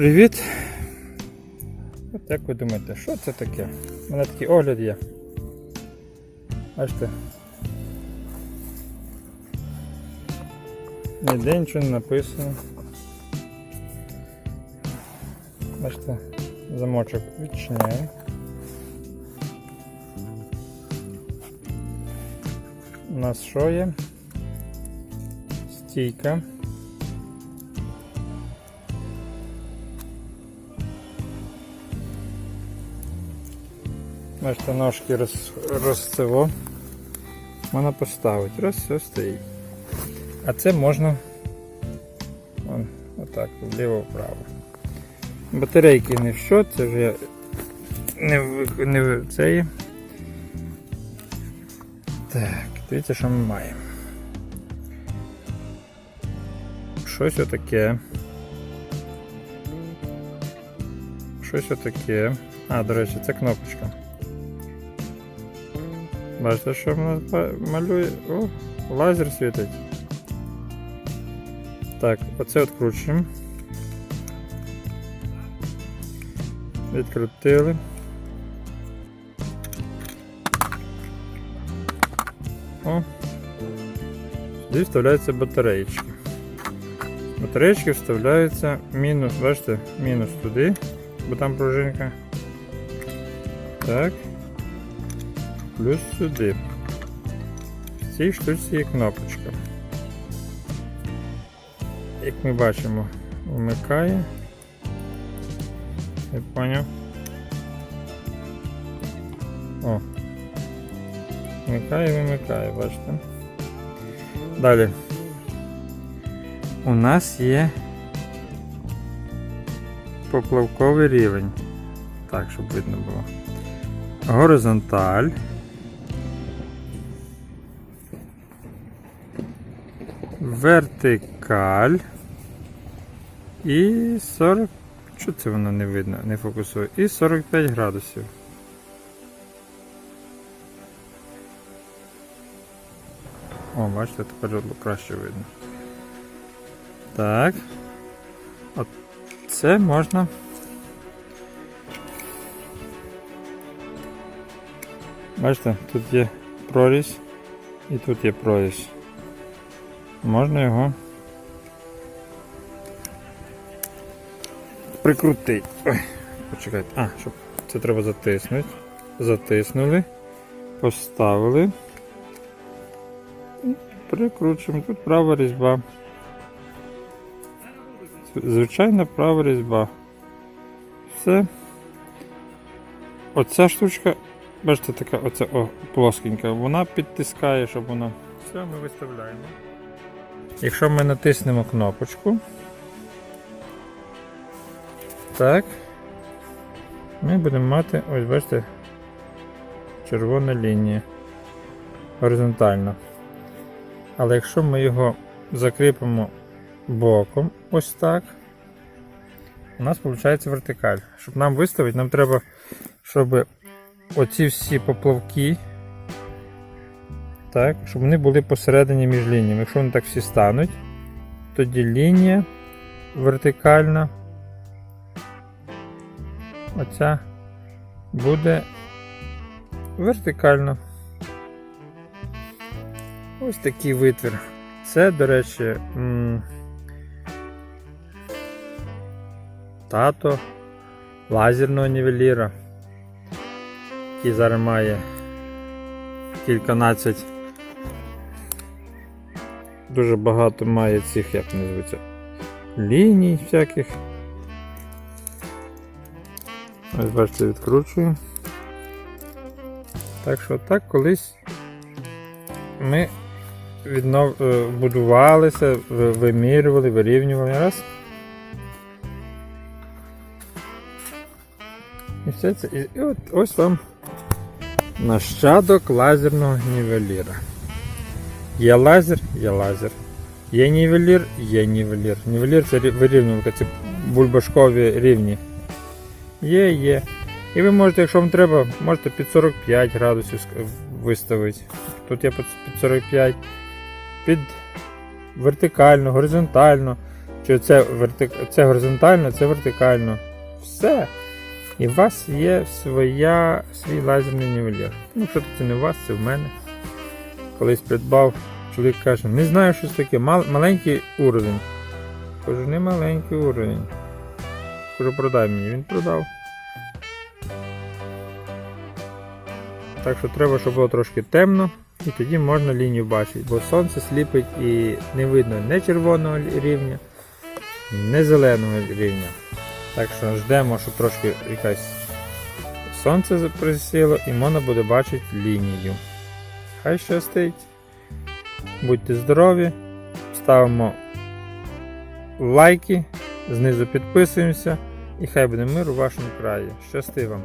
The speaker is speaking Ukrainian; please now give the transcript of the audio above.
Привіт! От як ви думаєте, що це таке? У мене такий огляд є. Бачите? Ніде нічого не написано. Бачите, замочок відчиняємо. У нас що є? Стійка. Бачите, ножки роз, розцево. Можна поставити. Раз, все стоїть. А це можна вон, отак, вліво-вправо. Батарейки не в що, це вже не в, не в це є. Так, дивіться, що ми маємо. Щось отаке. Щось отаке. А, до речі, це кнопочка. Бачите, що в нас малює? О, лазер світить. Так, оце відкручуємо. Відкрутили. О. Сюди вставляються батареїчки. Батареїчки вставляються мінус, бачите, мінус туди, бо там пружинка. Так. Плюс сюди. В цій штуці є кнопочка. Як ми бачимо, вмикає. Я поняв. О. Вмикає, вимикає, бачите. Далі. У нас є поплавковий рівень. Так, щоб видно було. Горизонталь. Вертикаль. І 40. Що це воно не видно, не фокусує? І 45 градусів. О, бачите, тепер краще видно. Так. От це можна. Бачите, тут є прорізь і тут є прорізь. Можна його прикрутити. Ой, почекайте. А, щоб це треба затиснути. Затиснули, поставили. І Прикручуємо. Тут права різьба. Звичайна права різьба. Все. Оця штучка, бачите, така оця о, плоскенька, вона підтискає, щоб вона. Все, ми виставляємо. Якщо ми натиснемо кнопочку, так, ми будемо мати, ось бачите, червона лінія горизонтальна. Але якщо ми його закріпимо боком, ось так, у нас виходить вертикаль. Щоб нам виставити, нам треба, щоб оці всі поплавки, так, щоб вони були посередині між лініями. Якщо вони так всі стануть, тоді лінія вертикальна, оця буде вертикально. Ось такий витвір. Це, до речі, тато лазерного нівеліра, який зараз має кільканадцять. Дуже багато має цих, як називається, ліній всяких. Ось бачите, відкручую. Так що так колись ми віднов... е, будувалися, вимірювали, вирівнювали раз. І все це. І, і от ось вам нащадок лазерного нівеліра. Є лазер, є лазер. Є нівелір, є нівелір. Нівелір це рі- вирівнювалка, це бульбашкові рівні. Є, є. І ви можете, якщо вам треба, можете під 45 градусів виставити. Тут я під 45, під вертикально, горизонтально, Чи це, вертик... це горизонтально, це вертикально. Все. І у вас є своя, свій лазерний нівелір. Ну, що це не у вас, це в мене. Колись придбав, чоловік каже, не знаю, що це таке, мал... маленький уровень. Кажу, не маленький уровень. Кажу, продай мені. Він продав. Так що треба, щоб було трошки темно, і тоді можна лінію бачити, бо сонце сліпить і не видно не червоного рівня, не зеленого рівня. Так що ждемо, щоб трошки якась сонце присіло і можна буде бачити лінію. Хай щастить. Будьте здорові, ставимо лайки, знизу підписуємося і хай буде мир у вашому краї. Щасти вам!